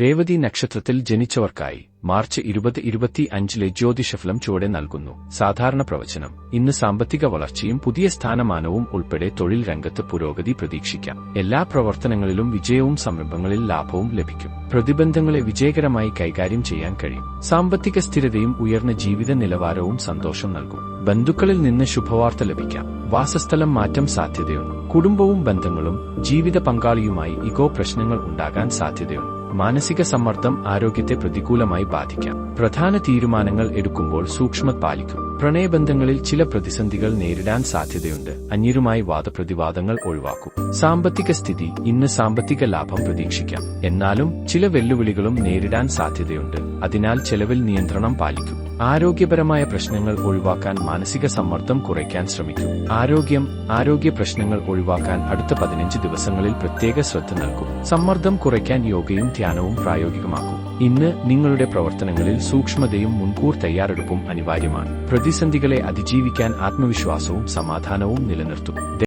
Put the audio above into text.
രേവതി നക്ഷത്രത്തിൽ ജനിച്ചവർക്കായി. മാർച്ച് ഇരുപത് ഇരുപത്തി അഞ്ചിലെ ജ്യോതിഷഫലം ചുവടെ നൽകുന്നു. സാധാരണ പ്രവചനം. ഇന്ന് സാമ്പത്തിക വളർച്ചയും പുതിയ സ്ഥാനമാനവും ഉൾപ്പെടെ തൊഴിൽ രംഗത്ത് പുരോഗതി പ്രതീക്ഷിക്കാം. എല്ലാ പ്രവർത്തനങ്ങളിലും വിജയവും സംരംഭങ്ങളിൽ ലാഭവും ലഭിക്കും. പ്രതിബന്ധങ്ങളെ വിജയകരമായി കൈകാര്യം ചെയ്യാൻ കഴിയും. സാമ്പത്തിക സ്ഥിരതയും ഉയർന്ന ജീവിത നിലവാരവും സന്തോഷം നൽകും. ബന്ധുക്കളിൽ നിന്ന് ശുഭവാർത്ത ലഭിക്കാം. വാസസ്ഥലം മാറ്റം സാധ്യതയുണ്ട്. കുടുംബവും ബന്ധങ്ങളും ജീവിത പങ്കാളിയുമായി ഇഗോ പ്രശ്നങ്ങൾ ഉണ്ടാകാൻ സാധ്യതയുണ്ട്. മാനസിക സമ്മർദ്ദം ആരോഗ്യത്തെ പ്രതികൂലമായി ബാധിക്കാം. പ്രധാന തീരുമാനങ്ങൾ എടുക്കുമ്പോൾ സൂക്ഷ്മത പാലിക്കും. പ്രണയബന്ധങ്ങളിൽ ചില പ്രതിസന്ധികൾ നേരിടാൻ സാധ്യതയുണ്ട്. അന്യരുമായി വാദപ്രതിവാദങ്ങൾ ഒഴിവാക്കും. സാമ്പത്തിക സ്ഥിതി ഇന്ന് സാമ്പത്തിക ലാഭം പ്രതീക്ഷിക്കാം. എന്നാലും ചില വെല്ലുവിളികളും നേരിടാൻ സാധ്യതയുണ്ട്. അതിനാൽ ചെലവിൽ നിയന്ത്രണം പാലിക്കും. ആരോഗ്യപരമായ പ്രശ്നങ്ങൾ ഒഴിവാക്കാൻ മാനസിക സമ്മർദ്ദം കുറയ്ക്കാൻ ശ്രമിക്കും. ആരോഗ്യം ആരോഗ്യ പ്രശ്നങ്ങൾ ഒഴിവാക്കാൻ അടുത്ത പതിനഞ്ച് ദിവസങ്ങളിൽ പ്രത്യേക ശ്രദ്ധ നൽകും. സമ്മർദ്ദം കുറയ്ക്കാൻ യോഗയും ധ്യാനവും പ്രായോഗികമാക്കും. ഇന്ന് നിങ്ങളുടെ പ്രവർത്തനങ്ങളിൽ സൂക്ഷ്മതയും മുൻകൂർ തയ്യാറെടുപ്പും അനിവാര്യമാണ്. പ്രതിസന്ധികളെ അതിജീവിക്കാൻ ആത്മവിശ്വാസവും സമാധാനവും നിലനിർത്തും.